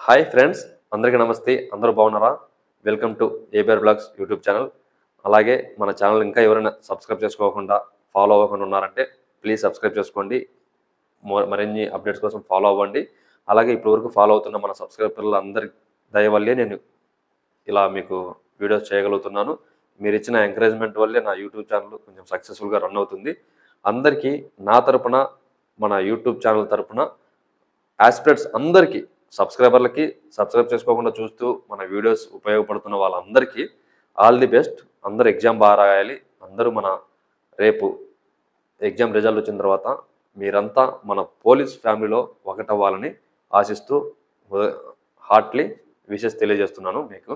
Hi friends అందరికీ నమస్తే. అందరూ బాగున్నారా? Welcome to ABR blogs YouTube channel అలాగే మన ఛానల్ ఇంకా ఎవరైనా సబ్స్క్రైబ్ చేసుకోకుండా ఫాలో అవ్వకుండా ఉన్నారంటే ప్లీజ్ సబ్స్క్రైబ్ చేసుకోండి. మో- మరిన్ని అప్డేట్స్ కోసం ఫాలో అవ్వండి. అలాగే ఇప్పటివరకు ఫాలో అవుతున్న మన సబ్స్క్రైబర్లు అందరి దయ వల్లే నేను ఇలా మీకు వీడియోస్ చేయగలుగుతున్నాను. మీరు ఇచ్చిన ఎంకరేజ్మెంట్ వల్లే నా యూట్యూబ్ ఛానల్ కొంచెం సక్సెస్ఫుల్గా రన్ అవుతుంది. అందరికీ నా తరపున మన యూట్యూబ్ ఛానల్ తరపున ఆస్పిరెంట్స్ అందరికీ సబ్స్క్రైబర్లకి సబ్స్క్రైబ్ చేసుకోకుండా చూస్తూ మన వీడియోస్ ఉపయోగపడుతున్న వాళ్ళందరికీ ఆల్ ది బెస్ట్. అందరూ ఎగ్జామ్ బాగా రాయాలి. అందరూ మన రేపు ఎగ్జామ్ రిజల్ట్ వచ్చిన తర్వాత మీరంతా మన పోలీస్ ఫ్యామిలీలో ఒకటవ్వాలని ఆశిస్తూ హార్ట్లీ విషెస్ తెలియజేస్తున్నాను మీకు.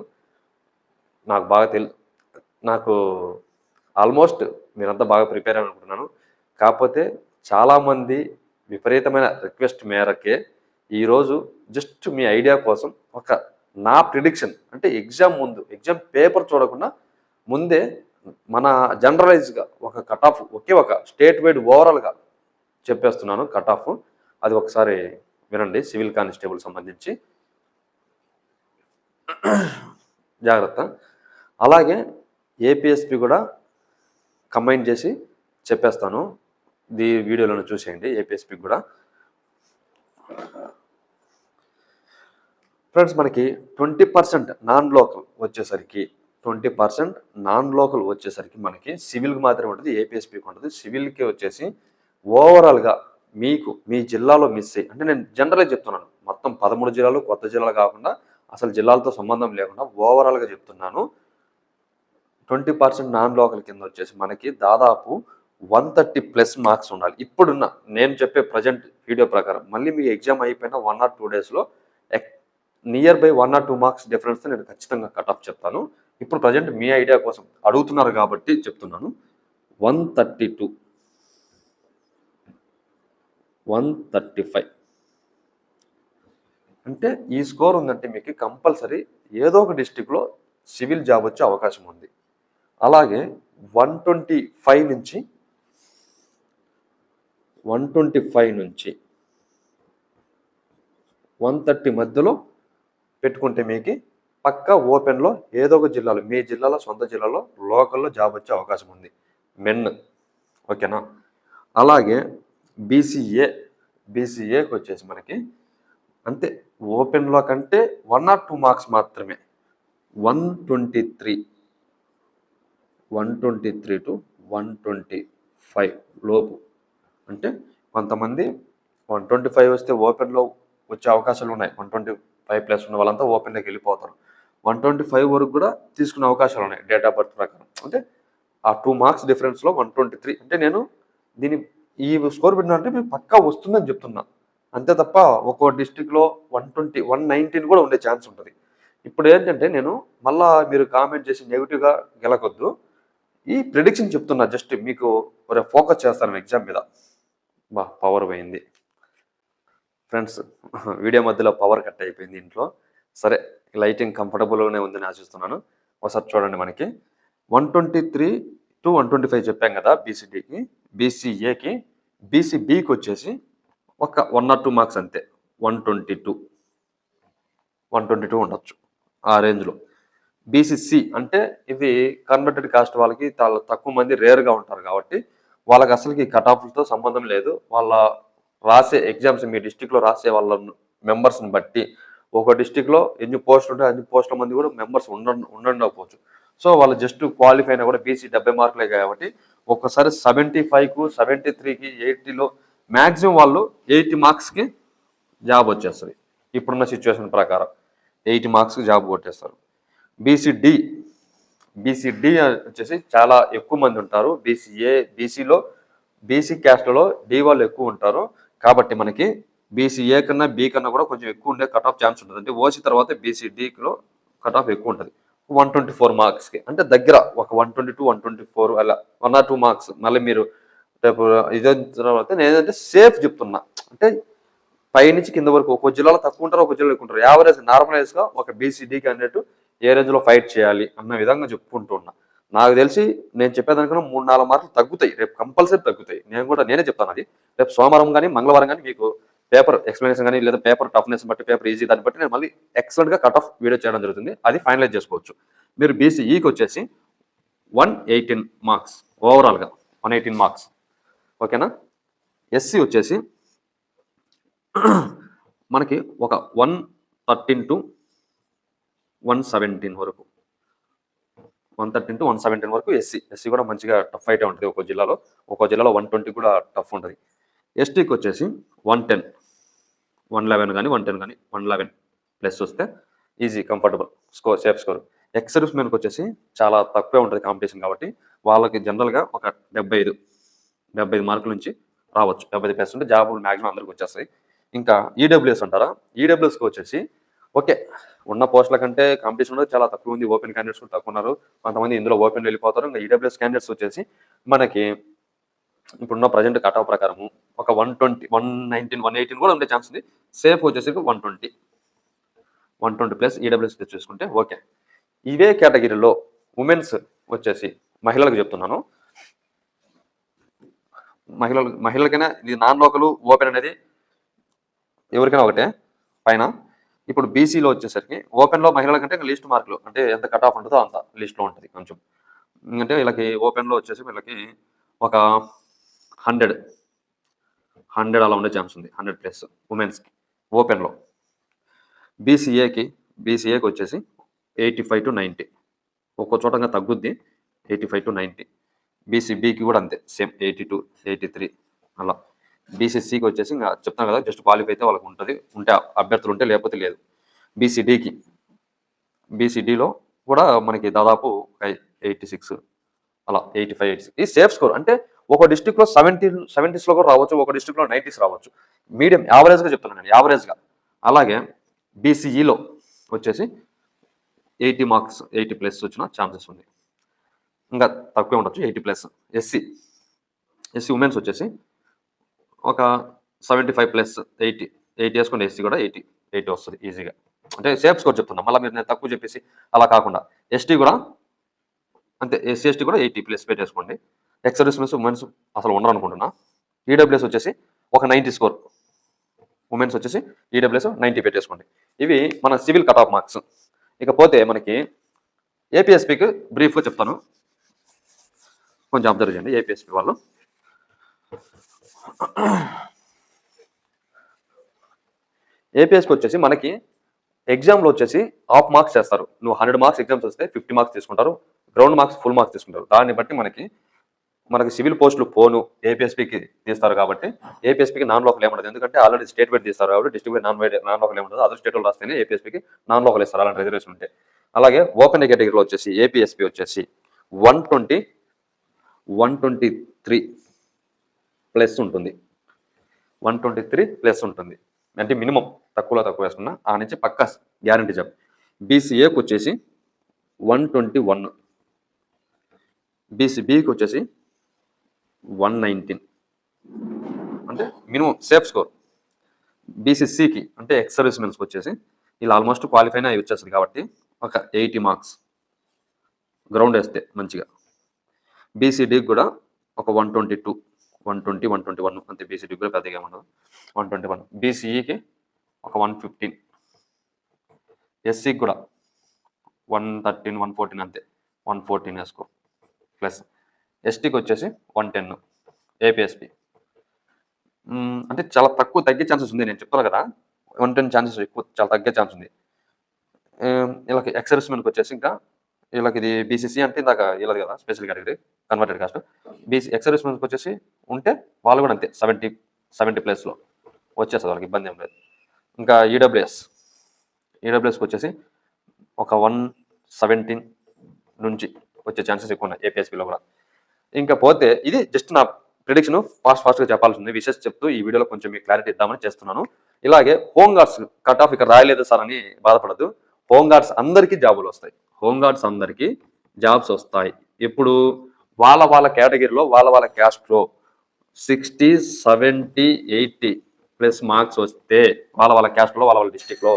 నాకు బాగా తెలి నాకు ఆల్మోస్ట్ మీరంతా బాగా ప్రిపేర్ అని అనుకుంటున్నాను. కాకపోతే చాలామంది విపరీతమైన రిక్వెస్ట్ మేరకే ఈరోజు జస్ట్ మీ ఐడియా కోసం ఒక నా ప్రిడిక్షన్ అంటే ఎగ్జామ్ ముందు ఎగ్జామ్ పేపర్ చూడకుండా ముందే మన జనరలైజ్గా ఒక కట్ ఆఫ్ ఒకే ఒక స్టేట్ వైడ్ ఓవరాల్గా చెప్పేస్తున్నాను కట్ ఆఫ్ అది ఒకసారి వినండి సివిల్ కానిస్టేబుల్ సంబంధించి. జాగ్రత్త. అలాగే ఏపీఎస్పి కూడా కంబైన్ చేసి చెప్పేస్తాను. దీ వీడియోలను చూసేయండి ఏపీఎస్పి కూడా. ఫ్రెండ్స్ మనకి ట్వంటీ పర్సెంట్ నాన్ లోకల్ వచ్చేసరికి ట్వంటీ పర్సెంట్ నాన్ లోకల్ వచ్చేసరికి మనకి సివిల్కి మాత్రమే ఉంటుంది. ఏపీఎస్పీకి ఉంటుంది. సివిల్కి వచ్చేసి ఓవరాల్గా మీకు మీ జిల్లాలో మిస్ అయ్యి అంటే నేను జనరల్గా చెప్తున్నాను. మొత్తం పదమూడు జిల్లాలు కొత్త జిల్లాలు కాకుండా అసలు జిల్లాలతో సంబంధం లేకుండా ఓవరాల్గా చెప్తున్నాను. ట్వంటీ పర్సెంట్ నాన్ లోకల్ కింద వచ్చేసి మనకి దాదాపు వన్ థర్టీ ప్లస్ మార్క్స్ ఉండాలి. ఇప్పుడున్న నేను చెప్పే ప్రజెంట్ వీడియో ప్రకారం మళ్ళీ మీ ఎగ్జామ్ అయిపోయిన వన్ ఆర్ టూ డేస్లో near by one or two marks difference నేను ఖచ్చితంగా కట్ ఆఫ్ చెప్తాను. ఇప్పుడు ప్రజెంట్ మీ ఐడియా కోసం అడుగుతున్నారు కాబట్టి చెప్తున్నాను. One thirty two one thirty five అంటే ఈ స్కోర్ ఉందంటే మీకు కంపల్సరీ ఏదో ఒక డిస్టిక్లో సివిల్ జాబ్ వచ్చే అవకాశం ఉంది. అలాగే వన్ ట్వంటీ ఫైవ్ నుంచి వన్ ట్వంటీ ఫైవ్ నుంచి వన్ థర్టీ మధ్యలో పెట్టుకుంటే మీకు పక్క ఓపెన్లో ఏదో ఒక జిల్లాలో మీ జిల్లాలో సొంత జిల్లాలో లోకల్లో జాబ్ వచ్చే అవకాశం ఉంది. మెన్. ఓకేనా? అలాగే బీసీఏ బీసీఏకి వచ్చేసి మనకి అంతే. ఓపెన్లో కంటే వన్ ఆర్ టూ మార్క్స్ మాత్రమే. One twenty three. One twenty three to one twenty five లోపు. అంటే కొంతమంది వన్ ట్వంటీ ఫైవ్ వస్తే ఓపెన్లో వచ్చే అవకాశాలు ఉన్నాయి. వన్ ట్వంటీ ఫైవ్ ప్లస్ ఉన్న వాళ్ళంతా ఓపెన్లోకి వెళ్ళిపోతారు. వన్ ట్వంటీ ఫైవ్ వరకు కూడా తీసుకునే అవకాశాలు ఉన్నాయి డేట్ ఆఫ్ బర్త్ ప్రకారం. అంటే ఆ టూ మార్క్స్ డిఫరెన్స్లో వన్ ట్వంటీ త్రీ. అంటే నేను దీని ఈ స్కోర్ పెట్టినంటే మీకు పక్కా వస్తుందని చెప్తున్నా. అంతే తప్ప ఒక్కో డిస్టిక్లో వన్ ట్వంటీ వన్ నైన్టీన్ కూడా ఉండే ఛాన్స్ ఉంటుంది. ఇప్పుడు ఏంటంటే నేను మళ్ళా మీరు కామెంట్ చేసి నెగిటివ్గా గెలకొద్దు. ఈ ప్రిడిక్షన్ చెప్తున్నా జస్ట్ మీకు ఒక ఫోకస్ చేస్తాను ఎగ్జామ్ మీద. బా పవర్ పోయింది. ఫ్రెండ్స్ వీడియో మధ్యలో పవర్ కట్ అయిపోయింది ఇంట్లో. సరే లైటింగ్ కంఫర్టబుల్గానే ఉందని ఆశిస్తున్నాను ఒకసారి చూడండి మనకి. One twenty three to one twenty five చెప్పాం కదా బీసీడీకి. బీసీఏకి బీసీబీకి వచ్చేసి ఒక వన్ ఆర్ టూ మార్క్స్ అంతే. One twenty two. One twenty two ఉండొచ్చు ఆ రేంజ్లో. బీసీసీ అంటే ఇది కన్వర్టెడ్ కాస్ట్ వాళ్ళకి చాలా తక్కువ మంది రేర్గా ఉంటారు కాబట్టి వాళ్ళకి అసలుకి కట్ ఆఫ్లతో సంబంధం లేదు. వాళ్ళ రాసే ఎగ్జామ్స్ మీ డిస్టిక్లో రాసే వాళ్ళ మెంబర్స్ని బట్టి ఒక డిస్టిక్లో ఎన్ని పోస్టులు ఉంటాయి అన్ని పోస్టుల మంది కూడా మెంబర్స్ ఉండ ఉండకపోవచ్చు. సో వాళ్ళు జస్ట్ క్వాలిఫై అయినా కూడా బీసీ డెబ్బై మార్కులే కాబట్టి ఒక్కసారి సెవెంటీ ఫైవ్కు సెవెంటీ త్రీకి ఎయిటీలో మ్యాక్సిమం వాళ్ళు ఎయిటీ మార్క్స్కి జాబ్ వచ్చేస్తుంది. ఇప్పుడున్న సిచ్యువేషన్ ప్రకారం ఎయిటీ మార్క్స్కి జాబ్ కొట్టేస్తారు. బీసీడి బీసీడి వచ్చేసి చాలా ఎక్కువ మంది ఉంటారు. బీసీఏ బీసీలో బీసీ క్యాస్ట్లో డి వాళ్ళు ఎక్కువ ఉంటారు. కాబట్టి మనకి బీసీఏ కన్నా బి కన్నా కూడా కొంచెం ఎక్కువ ఉండే కట్ ఆఫ్ ఛాన్స్ ఉంటుంది. అంటే ఓసీ తర్వాత బీసీడీలో కట్ ఆఫ్ ఎక్కువ ఉంటుంది. వన్ ట్వంటీ ఫోర్ మార్క్స్కి అంటే దగ్గర ఒక one twenty two one twenty four అలా వన్ ఆర్ టూ మార్క్స్ మళ్ళీ మీరు రేపు ఇదే తర్వాత నేను ఏంటంటే సేఫ్ చెప్తున్నా. అంటే పైనుంచి కింద వరకు ఒక జిల్లాలో తక్కువ ఉంటారు ఒక జిల్లాలో ఎక్కువ ఉంటారు. యావరేజ్ నార్మలైజ్గా ఒక బీసీడీ క్యాండిడేట్ ఏ రేంజ్లో ఫైట్ చేయాలి అన్న విధంగా చెప్పుకుంటున్నా నాకు తెలిసి నేను చెప్పేదానికన్నా మూడు నాలుగు మార్కులు తగ్గుతాయి. రేపు కంపల్సరీ తగ్గుతాయి. నేను కూడా నేనే చెప్తాను అది. రేపు సోమవారం కానీ మంగళవారం కానీ మీకు పేపర్ ఎక్స్ప్లెనేషన్ కానీ లేదా పేపర్ టఫ్నెస్ బట్టి పేపర్ ఈజీ దాన్ని బట్టి నేను మళ్ళీ ఎక్సలెంట్గా కట్ ఆఫ్ వీడియో చేయడం జరుగుతుంది. అది ఫైనలైజ్ చేసుకోవచ్చు. మీరు బీసీఈకి వచ్చేసి వన్ ఎయిటీన్ మార్క్స్ ఓవరాల్గా వన్ ఎయిటీన్ మార్క్స్ ఓకేనా ఎస్సీ వచ్చేసి మనకి ఒక one thirteen to one seventeen వరకు. One thirteen to one seventeen వరకు ఎస్సీ ఎస్సీ కూడా మంచిగా టఫ్ అయితే ఉంటుంది ఒక్కో జిల్లాలో. ఒక్కో జిల్లాలో వన్ ట్వంటీ కూడా టఫ్ ఉంటుంది. ఎస్టీకి వచ్చేసి వన్ టెన్ వన్ లెవెన్ కానీ వన్ టెన్ కానీ వన్ లెవెన్ ప్లస్ వస్తే easy comfortable score safe score ex service మెన్కి వచ్చేసి చాలా తక్కువే ఉంటుంది కాంపిటీషన్ కాబట్టి వాళ్ళకి జనరల్గా ఒక డెబ్బై ఐదు డెబ్బై ఐదు మార్కుల నుంచి రావచ్చు. డెబ్బై ఐదు పర్సెంట్ జాబులు మ్యాక్సిమం అందరికి వచ్చేస్తాయి. ఇంకా ఈడబ్ల్యూఎస్ అంటారా? ఈడబ్ల్యూఎస్కి వచ్చేసి ఓకే. ఉన్న పోస్టుల కంటే కాంపిటీషన్ కూడా చాలా తక్కువ ఉంది ఓపెన్ క్యాండిడేట్స్ కూడా తక్కువ ఉన్నారు. కొంతమంది ఇందులో ఓపెన్ వెళ్ళిపోతారు. ఇంకా ఈడబ్ల్యూఎస్ క్యాండిడేట్స్ వచ్చేసి మనకి ఇప్పుడున్న ప్రజెంట్ కట్ ఆఫ్ ప్రకారము ఒక one twenty one nineteen one eighteen కూడా ఉండే ఛాన్స్ ఉంది. సేఫ్ వచ్చేసి one twenty. One twenty plus EWS చూసుకుంటే ఓకే. ఇవే కేటగిరీలో ఉమెన్స్ వచ్చేసి మహిళలకు చెప్తున్నాను. మహిళలు మహిళలకైనా ఇది నాన్ లోకలు ఓపెన్ అనేది ఎవరికైనా ఒకటే. పైన ఇప్పుడు బీసీలో వచ్చేసరికి ఓపెన్లో మహిళల కంటే లిస్ట్ మార్కులు అంటే ఎంత కట్ ఆఫ్ ఉంటుందో అంత లిస్ట్లో ఉంటుంది కొంచెం. అంటే వీళ్ళకి ఓపెన్లో వచ్చేసి వీళ్ళకి ఒక హండ్రెడ్ హండ్రెడ్ అలా ఉండే ఛాన్స్ ఉంది హండ్రెడ్ ప్లస్ ఉమెన్స్కి ఓపెన్లో. బీసీఏకి బీసీఏకి వచ్చేసి ఎయిటీ ఫైవ్ టు నైంటీ ఒక్కో చోటంగా తగ్గుద్ది ఎయిటీ ఫైవ్ టు నైంటీ బీసీబీకి కూడా అంతే same eighty two eighty three అలా. బీసీసీకి వచ్చేసి ఇంకా చెప్తాను కదా జస్ట్ క్వాలిఫై అయితే వాళ్ళకి ఉంటుంది. ఉంటే అభ్యర్థులు ఉంటే లేకపోతే లేదు. బీసీడీకి బీసీడీలో కూడా మనకి దాదాపు ఎయిటీ సిక్స్ అలా ఎయిటీ ఫైవ్ ఎయిటీ సిక్స్. ఈ సేఫ్ స్కోర్ అంటే ఒక డిస్టిక్లో సెవెంటీ సెవెంటీస్లో కూడా రావచ్చు ఒక డిస్టిక్లో నైంటీస్ రావచ్చు. మీడియం యావరేజ్గా చెప్తున్నాను నేను యావరేజ్గా అలాగే బీసీఈలో వచ్చేసి ఎయిటీ మార్క్స్ ఎయిటీ ప్లస్ వచ్చిన ఛాన్సెస్ ఉంది ఇంకా తక్కువే ఉండొచ్చు eighty plus. SC SC womens వచ్చేసి ఒక seventy five plus eighty eighty వేసుకుంటే ఎస్సీ కూడా ఎయిటీ ఎయిటీ వస్తుంది ఈజీగా అంటే సేఫ్ స్కోర్ చెప్తున్నా మళ్ళీ మీరు నేను తక్కువ చెప్పేసి అలా కాకుండా ఎస్టీ కూడా అంతే ఎస్సీ ఎస్టీ కూడా ఎయిటీ ప్లస్ పెట్టేసుకోండి. ఎక్స్ సర్వీస్ ఉమెన్స్ అసలు ఉండరు అనుకుంటున్నా. ఈడబ్ల్యూఎస్ వచ్చేసి ఒక నైంటీ స్కోర్ ఉమెన్స్ వచ్చేసి ఈడబ్ల్యూఎస్ నైంటీ పెట్టేసుకోండి. ఇవి మన సివిల్ కట్ ఆఫ్ మార్క్స్ ఇకపోతే మనకి ఏపీఎస్పీకి బ్రీఫ్గా చెప్తాను. కొంచెం అబ్జర్వ్ చేయండి ఏపీఎస్పి వాళ్ళు. ఏపీఎస్కి వచ్చేసి మనకి ఎగ్జామ్లో వచ్చేసి హాఫ్ మార్క్స్ చేస్తారు. నువ్వు హండ్రెడ్ మార్క్స్ ఎగ్జామ్స్ వస్తే ఫిఫ్టీ మార్క్స్ తీసుకుంటారు. గ్రౌండ్ మార్క్స్ ఫుల్ మార్క్స్ తీసుకుంటారు. దాన్ని బట్టి మనకి మనకి సివిల్ పోస్టులు పోను. ఏపీఎస్పీకి తీస్తారు కాబట్టి ఏపీఎస్పీకి నాన్ లోకల్ ఏమంటుంది ఎందుకంటే ఆల్రెడీ స్టేట్ వైడ్ తీస్తారు కాబట్టి district non wide non local ఏమంటుంది అదర్ స్టేట్లో రాస్తేనే ఏపీఎస్పీకి నాన్ లోకల్ ఇస్తారు. అలాంటి రిజర్వేషన్ ఉంటే. అలాగే ఓపెన్ కేటగిరీలో వచ్చేసి ఏపీఎస్పీ వచ్చేసి one twenty one twenty three plus ఉంటుంది. వన్ ట్వంటీ త్రీ ప్లస్ ఉంటుంది. అంటే మినిమం తక్కువలో తక్కువ వేస్తున్నా ఆ నుంచి పక్కా గ్యారంటీ జాబ్ బీసీఏకి వచ్చేసి వన్ ట్వంటీ వన్. బీసీబీకి వచ్చేసి వన్ నైన్టీన్. అంటే మినిమం సేఫ్ స్కోర్. బీసీసీకి అంటే ఎక్స్ సర్వీస్ మెన్స్కి వచ్చేసి ఇలా ఆల్మోస్ట్ క్వాలిఫైనే అయి వచ్చేస్తుంది కాబట్టి ఒక ఎయిటీ మార్క్స్. గ్రౌండ్ వేస్తే మంచిగా. బీసీడీకి కూడా ఒక one twenty two. One twenty one twenty one అంతే బీసీ డిగ్రీ పెద్దగా ఉండదు వన్ ట్వంటీ వన్ బీసీఈకి ఒక వన్ ఫిఫ్టీన్ ఎస్సీకి కూడా వన్ థర్టీన్ వన్ ఫోర్టీన్ అంతే. వన్ ఫోర్టీన్ వేసుకో. ప్లస్ ఎస్టీకి వచ్చేసి వన్ టెన్ ఏపీఎస్పి అంటే చాలా తక్కువ తగ్గే ఛాన్సెస్ ఉంది నేను చెప్తాను కదా. వన్ టెన్ ఛాన్సెస్ ఎక్కువ చాలా తగ్గే ఛాన్స్ ఉంది. ఇలా వీళ్ళకి ఎక్సర్విస్మెన్కి వచ్చేసి ఇంకా వీళ్ళకి ఇది బీసీసీ అంటే ఇందాక వీళ్ళది కదా special category converted caste BC ఎక్సర్విస్మెన్కి వచ్చేసి ఉంటే వాళ్ళు కూడా అంతే సెవెంటీ సెవెంటీ ప్లస్లో వచ్చేస్తుంది వాళ్ళకి ఇబ్బంది ఏం లేదు. ఇంకా ఈడబ్ల్యూఎస్ ఈడబ్ల్యూఎస్కి వచ్చేసి ఒక వన్ సెవెంటీన్ నుంచి వచ్చే ఛాన్సెస్ ఎక్కువ ఉన్నాయి ఏపీఎస్పీలో కూడా. ఇంకా పోతే ఇది జస్ట్ నా ప్రిడిక్షన్ ఫాస్ట్ ఫాస్ట్గా చెప్పాల్సింది. విషెస్ చెప్తూ ఈ వీడియోలో కొంచెం మీకు క్లారిటీ ఇద్దామని చేస్తున్నాను. ఇలాగే హోమ్ గార్డ్స్ కట్ ఆఫ్ ఇక్కడ రాయలేదు సార్ అని బాధపడద్దు. హోమ్ గార్డ్స్ అందరికీ జాబులు వస్తాయి. హోమ్ గార్డ్స్ అందరికీ జాబ్స్ వస్తాయి. ఇప్పుడు వాళ్ళ వాళ్ళ కేటగిరీలో వాళ్ళ వాళ్ళ క్యాస్ట్లో sixty seventy eighty plus marks వస్తే వాళ్ళ వాళ్ళ క్యాస్ట్లో వాళ్ళ వాళ్ళ డిస్టిక్లో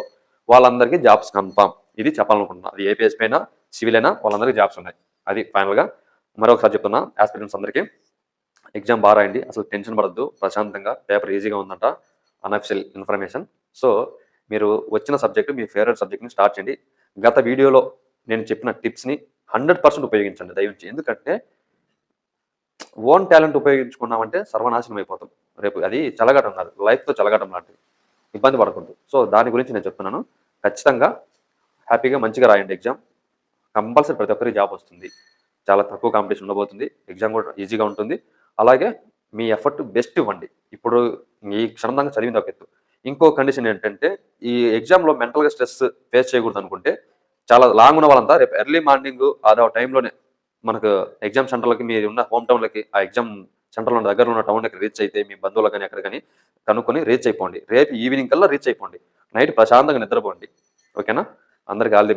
వాళ్ళందరికీ జాబ్స్ కన్ఫామ్ ఇది చెప్పాలనుకుంటున్నా. అది ఏపీఎస్ పైన సివిల్ అయినా వాళ్ళందరికీ జాబ్స్ ఉన్నాయి. అది ఫైనల్గా మరొకసారి చెప్తున్నా ఆస్పిరెంట్స్ అందరికీ ఎగ్జామ్ బాగా రాయండి. అసలు టెన్షన్ పడద్దు. ప్రశాంతంగా పేపర్ ఈజీగా ఉందంట అన్అఫిషియల్ ఇన్ఫర్మేషన్ సో మీరు వచ్చిన సబ్జెక్ట్ మీ ఫేవరెట్ సబ్జెక్ట్ని స్టార్ట్ చేయండి. గత వీడియోలో నేను చెప్పిన టిప్స్ని హండ్రెడ్ పర్సెంట్ ఉపయోగించండి దయవుంచి. ఎందుకంటే ఓన్ టాలెంట్ ఉపయోగించుకున్నామంటే సర్వనాశనం అయిపోతాం. రేపు అది చలగటం కాదు లైఫ్తో చలగటం లాంటిది. ఇబ్బంది పడకూడదు. సో దాని గురించి నేను చెప్తున్నాను. ఖచ్చితంగా హ్యాపీగా మంచిగా రాయండి ఎగ్జామ్ కంపల్సరీ ప్రతి ఒక్కరికి జాబ్ వస్తుంది. చాలా తక్కువ కాంపిటీషన్ ఉండబోతుంది. ఎగ్జామ్ కూడా ఈజీగా ఉంటుంది. అలాగే మీ ఎఫర్ట్ బెస్ట్ ఇవ్వండి. ఇప్పుడు ఈ క్షణంగా చదివింది ఒక ఎత్తు. ఇంకో కండిషన్ ఏంటంటే ఈ ఎగ్జామ్లో మెంటల్గా స్ట్రెస్ ఫేస్ చేయకూడదు అనుకుంటే చాలా లాంగ్ ఉన్న వాళ్ళంతా రేపు ఎర్లీ మార్నింగ్ అదే టైంలోనే మనకు ఎగ్జామ్ సెంటర్లకి మీరు ఉన్న హోమ్ టౌన్లకి ఆ ఎగ్జామ్ సెంటర్లో ఉన్న దగ్గర ఉన్న టౌన్లకి రీచ్ అయితే మీ బంధువులకు కానీ ఎక్కడ కానీ కనుక్కొని రీచ్ అయిపోండి. రేపు ఈవినింగ్ కల్లా రీచ్ అయిపోండి. నైట్ ప్రశాంతంగా నిద్రపోండి. ఓకేనా అందరికీ ఆల్ ది